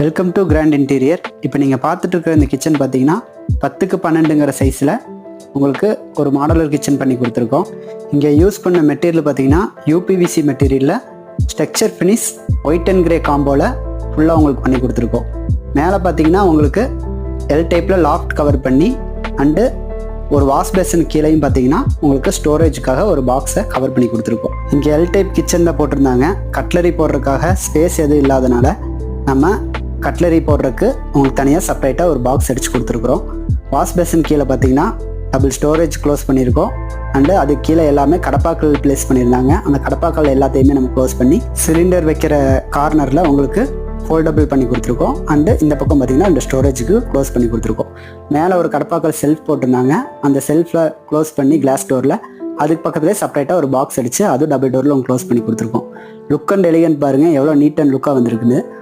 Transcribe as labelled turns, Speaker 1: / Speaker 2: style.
Speaker 1: Welcome to grand interior இப்போ நீங்கள் பார்த்துட்டு இருக்கிற இந்த கிச்சன் பார்த்தீங்கன்னா பத்துக்கு பன்னெண்டுங்கிற சைஸில் உங்களுக்கு ஒரு மாடலர் கிச்சன் பண்ணி கொடுத்துருக்கோம். இங்கே யூஸ் பண்ண மெட்டீரியல் பார்த்தீங்கன்னா யூபிவிசி மெட்டீரியலில் structure finish white and grey காம்போவில் ஃபுல்லாக உங்களுக்கு பண்ணி கொடுத்துருக்கோம். மேலே பார்த்தீங்கன்னா உங்களுக்கு எல் டைப்பில் லாஃப்ட் கவர் பண்ணி அண்டு ஒரு வாஷ் பேசன் கீழேயும் பார்த்தீங்கன்னா உங்களுக்கு ஸ்டோரேஜுக்காக ஒரு பாக்ஸை கவர் பண்ணி கொடுத்துருக்கோம். இங்கே எல் டைப் கிச்சனில் போட்டிருந்தாங்க. கட்லரி போடுறதுக்காக ஸ்பேஸ் எதுவும் இல்லாதனால நம்ம கட்லரி போடுறதுக்கு உங்களுக்கு தனியாக செப்பரேட்டாக ஒரு பாக்ஸ் அடித்து கொடுத்துருக்குறோம். வாஷ் பேசன் கீழே பார்த்தீங்கன்னா டபுள் ஸ்டோரேஜ் க்ளோஸ் பண்ணியிருக்கோம். அண்டு அது கீழே எல்லாமே கடப்பாக்கள் ப்ளேஸ் பண்ணியிருந்தாங்க. அந்த கடப்பாக்கள் எல்லாத்தையுமே நம்ம க்ளோஸ் பண்ணி சிலிண்டர் வைக்கிற கார்னரில் உங்களுக்கு ஃபோல்டபுள் பண்ணி கொடுத்துருக்கோம். அண்டு இந்த பக்கம் பார்த்தீங்கன்னா இந்த ஸ்டோரேஜுக்கு க்ளோஸ் பண்ணி கொடுத்துருக்கோம். மேலே ஒரு கடப்பாக்கள் செல்ஃப் போட்டிருந்தாங்க. அந்த செல்ஃபில் க்ளோஸ் பண்ணி கிளாஸ் டோரில் அதுக்கு பக்கத்துலேயே செப்பரேட்டாக ஒரு பாக்ஸ் அடித்து அதுவும் டபுள் டோரில் உங்களுக்கு க்ளோஸ் பண்ணி கொடுத்துருக்கோம். லுக் அண்ட் எலிகன்ட் பாருங்கள் எவ்வளோ நீட் அண்ட் லுக்காக வந்திருக்குது.